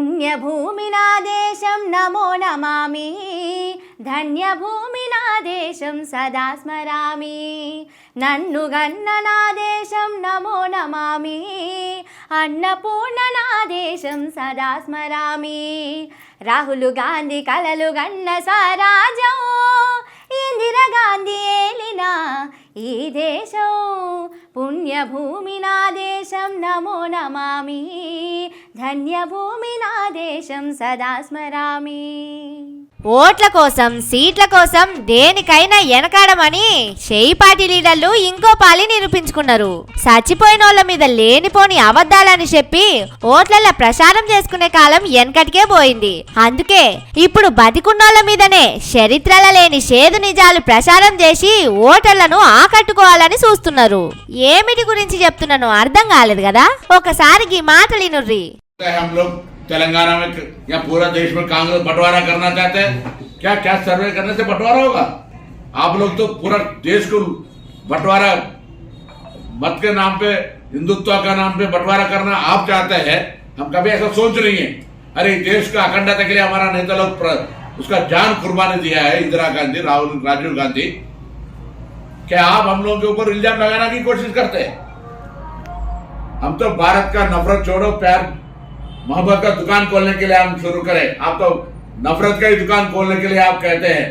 పుణ్యభూమి నా దేశం నమో నమామి. ధన్యభూమి నా దేశం సదా స్మరామి. నన్ను గన్న నా దేశం నమో నమామి. అన్నపూర్ణ నా దేశం సదా స్మరామి. రాహుల్ గాంధీ కలలు గన్న సారాజం. ఇందిరా గాంధీ ఏలిన ఈ దేశం. పుణ్యభూమి నా దేశం నమో నమామి. ధన్యభూమి నా దేశం సదా స్మరామి. ఓట్ల కోసం సీట్ల కోసం దేనికైనా వెనకాడమని చేయి పార్టీ లీడర్లు ఇంకో పాలి నిరూపించుకున్నారు. చచ్చిపోయిన వాళ్ళ మీద లేనిపోని అబద్ధాలని చెప్పి ఓట్లలో ప్రసారం చేసుకునే కాలం వెనకటికే పోయింది. అందుకే ఇప్పుడు బతికున్నోళ్ళ మీదనే చరిత్రల లేని చేదు నిజాలు ప్రసారం చేసి ఓటర్లను ఆకట్టుకోవాలని చూస్తున్నారు. ఏమిటి గురించి చెప్తున్నాను అర్థం కాలేదు కదా? ఒకసారి ఈ మాటలు तेलंगाना में या पूरा देश में कांग्रेस बंटवारा करना चाहते हैं? क्या क्या सर्वे करने से बंटवारा होगा? आप लोग तो पूरा देश को बंटवारा, मत के नाम पे, हिंदुत्व का नाम पे बंटवारा करना आप चाहते हैं, हम कभी ऐसा सोच नहीं है। अरे, देश का अखंडता के लिए हमारा नेता लोग उसका जान कुर्बानी दिया है इंदिरा गांधी, राहुल, राजीव गांधी। क्या आप हम लोगों के ऊपर इल्ज़ाम लगाने की कोशिश करते हैं? हम तो भारत का नफरत छोड़ो, प्यार मोहब्बत का दुकान खोलने के लिए हम शुरू करें। आप तो नफरत का ही दुकान खोलने के लिए आप कहते हैं,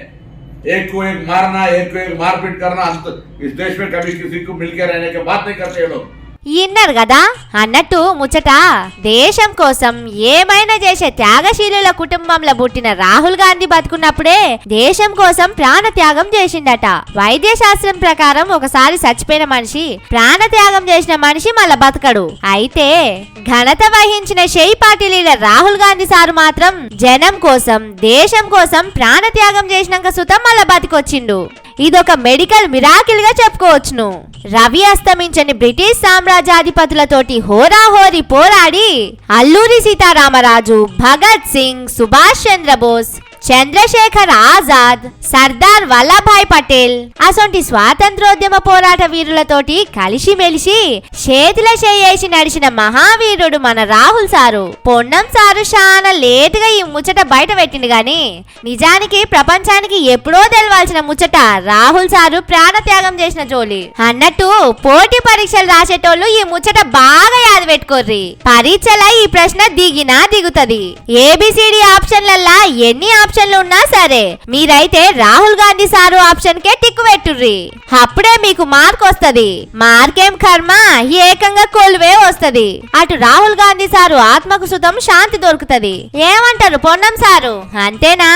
एक को एक मारना, एक को एक मारपीट करना तो इस देश में कभी किसी को मिलकर रहने के बात नहीं करते लोग। ఇన్నర్ కదా అన్నట్టు ముచ్చట దేశం కోసం ఏమైనా చేసే త్యాగశీలుల కుటుంబంలో పుట్టిన రాహుల్ గాంధీ బతుకున్నప్పుడే దేశం కోసం ప్రాణ త్యాగం చేసిండట. వైద్య శాస్త్రం ప్రకారం ఒకసారి చచ్చిపోయిన మనిషి ప్రాణ త్యాగం చేసిన మనిషి మళ్ళా బతకడు. అయితే ఘనత వహించిన షెయి party leader Rahul Gandhi sir మాత్రం జనం కోసం దేశం కోసం ప్రాణ త్యాగం చేసినాక సుతం మళ్ళా బతికొచ్చిండు. ఇదొక మెడికల్ మిరాకిల్గా చెప్పుకోవచ్చును. రవి అస్తమించని బ్రిటిష్ సామ్రాజ్యాధిపతులతోటి హోరాహోరి పోరాడి అల్లూరి సీతారామరాజు భగత్ సింగ్ సుభాష్ చంద్రబోస్ చంద్రశేఖర్ ఆజాద్ సర్దార్ వల్లభాయ్ పటేల్ అసొంటి స్వాతంత్రోద్యమ పోరాట వీరులతోటి కలిసిమెలిసి చేతిలో చేయేసి నడిచిన మహావీరుడు మన రాహుల్ సారు. పొన్నం సారు చాలా లేటుగా ఈ ముచ్చట బయట పెట్టిండు గాని నిజానికి ప్రపంచానికి ఎప్పుడో తెలవాల్సిన ముచ్చట రాహుల్ సారు ప్రాణత్యాగం చేసిన జోలి. అన్నట్టు పోటీ పరీక్షలు రాసేటోళ్ళు ఈ ముచ్చట బాగా యాది పెట్టుకోర్రి. పరీక్షల ఈ ప్రశ్న దిగినా దిగుతది. ఏబిసిడి ఆప్షన్లల్లా ఎన్ని ఆప్షన్లు ఉన్నా సరే మీరైతే రాహుల్ గాంధీ సారు ఆప్షన్ కే టిక్కు పెట్టుర్రి. అప్పుడే మీకు మార్క్ వస్తది. మార్కేం కర్మ? ఏకంగా కొలువే వస్తది. అటు రాహుల్ గాంధీ సారు ఆత్మకు సుతం శాంతి దొరుకుతది. ఏమంటారు పొన్నం సారు? అంతేనా?